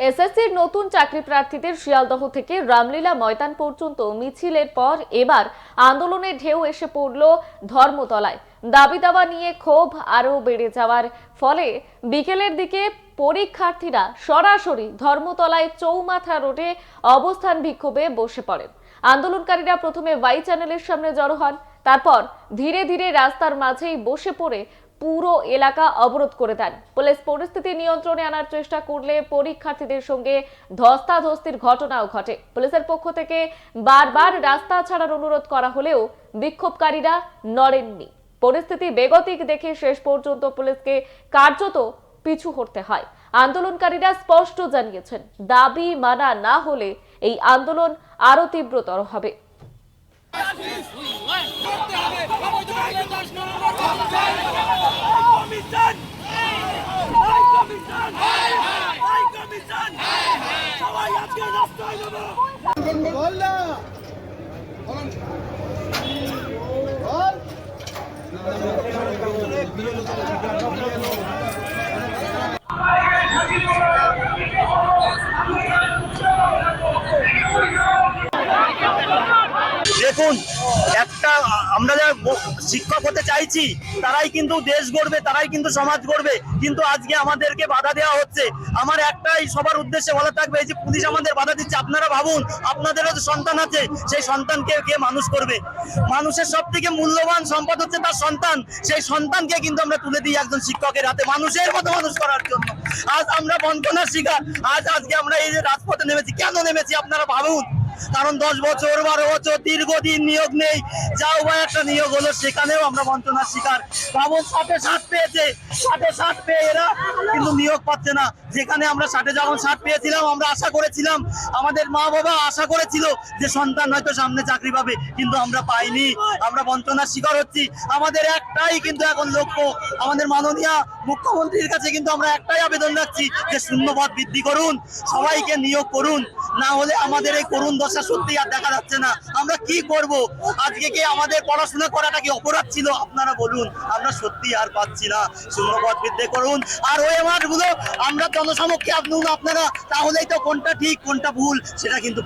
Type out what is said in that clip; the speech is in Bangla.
এসএসসির নতুন চাকরি প্রার্থীদের শিয়ালদহ থেকে রামলীলা ময়দান পর্যন্ত মিছিলের পর এবার আন্দোলনের ঢেউ এসে পড়ল ধর্মতলায়। দাবি দাওয়া নিয়ে ক্ষোভ আরও বেড়ে যাওয়ার ফলে বিকেলের দিকে পরীক্ষার্থীরা সরাসরি ধর্মতলায় চৌমাথা রোডে অবস্থান বিক্ষোভে বসে পড়েন। আন্দোলনকারীরা প্রথমে ওয়াই চ্যানেলের সামনে জড়ো হন, তারপর ধীরে ধীরে রাস্তার মাঝেই বসে পড়ে পুরো এলাকা অবরোধ করে দেন পুলিশ পরিস্থিতি নিয়ন্ত্রণে আনার চেষ্টা করলে পরীক্ষার্থীদের সঙ্গে ধস্তাধস্তির ঘটনাও ঘটে পুলিশের পক্ষ থেকে বারবার রাস্তা ছাড়ার অনুরোধ করা হলেও বিক্ষোভকারীরা নড়েননি পরিস্থিতি বেগতিক দেখে শেষ পর্যন্ত পুলিশকে কার্যত পিছু হটতে হয় আন্দোলনকারীরা স্পষ্ট জানিয়েছেন দাবি মানা না হলে এই আন্দোলন আরও তীব্রতর হবে সবাই আজকে রাস্তায় নেমো বল না বল দেখুন একটা, আমরা যারা শিক্ষক হতে চাইছি, তারাই কিন্তু দেশ গড়বে, তারাই কিন্তু সমাজ গড়বে। কিন্তু আজকে আমাদেরকে বাধা দেওয়া হচ্ছে। আমার একটাই সবার উদ্দেশ্যে বলা থাকবে যে পুলিশ আমাদের বাধা দিচ্ছে, আপনারা ভাবুন, আপনাদেরও যে সন্তান আছে, সেই সন্তানকে কে মানুষ করবে? মানুষের সব থেকে মূল্যবান সম্পদ হচ্ছে তার সন্তান। সেই সন্তানকে কিন্তু আমরা তুলে দিই একজন শিক্ষকের হাতে, মানুষের মতো মানুষ করার জন্য। আজ আমরা বঞ্চনার শিকার, আজ আজকে আমরা এই যে রাজপথে নেমেছি, কেন নেমেছি আপনারা ভাবুন? কারণ দশ বছর, বারো বছর দীর্ঘদিন নিয়োগ নেই। যাও বা একটা নিয়োগ হলো, সেখানেও আমরা বঞ্চনার শিকার। ভাবুন ষাটে ষাট পেয়েছে ষাটে ষাট পেয়ে এরা কিন্তু নিয়োগ পাচ্ছে না। যেখানে আমরা ষাটে যখন ষাট পেয়েছিলাম, আমরা আশা করেছিলাম। আমাদের মা বাবা আশা করেছিল যে সন্তান হয়তো সামনে চাকরি পাবে, কিন্তু আমরা পাইনি। আমরা বঞ্চনার শিকার হচ্ছি। আমাদের একটাই কিন্তু এখন লক্ষ্য, আমাদের মাননীয় মুখ্যমন্ত্রীর কাছে কিন্তু আমরা একটাই আবেদন রাখছি যে শূন্যপদ বৃদ্ধি করুন, সবাইকে নিয়োগ করুন। না হলে আমাদের এই করুণ দশা সত্যি আর দেখা যাচ্ছে না। আমরা কি করব? আজকে কি আমাদের পড়াশোনা করাটা কি অপরাধ ছিল? আপনারা বলুন, আমরা সত্যি আর পাচ্ছি না। শূন্যপদ বৃদ্ধি করুন। আর ওই গুলো আমরা জনসমক্ষে আনুন আপনারা, তাহলেই তো কোনটা ঠিক, কোনটা ভুল, সেটা কিন্তু